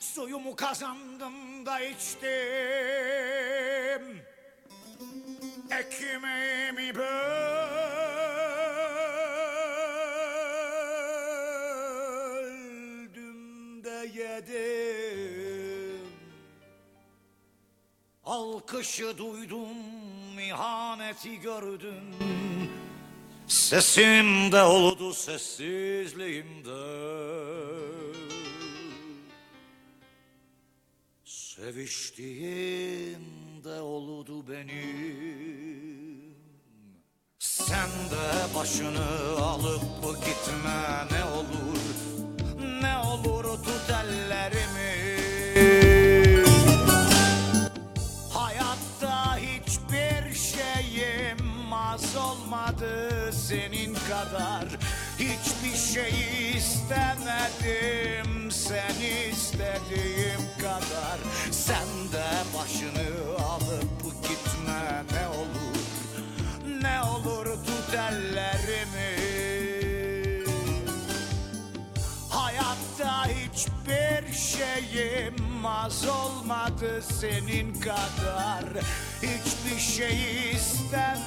Suyumu kazandım da içtim. Ekmeğimi böldüm de yedim. Alkışı duydum, ihaneti gördüm. Sesimde oldu sessizliğimde Seviştiğimde oldu benim. Sen de başını alıp gitme ne olur Ne olur tut ellerimi Hayatta hiçbir şeyim az olmadı senin kadar. Hiçbir şey istemedim sen kadar Sen de başını alıp gitme ne olur Ne olur tut ellerimi Hayatta hiçbir şeyim az olmadı senin kadar. Hiçbir şey istemedim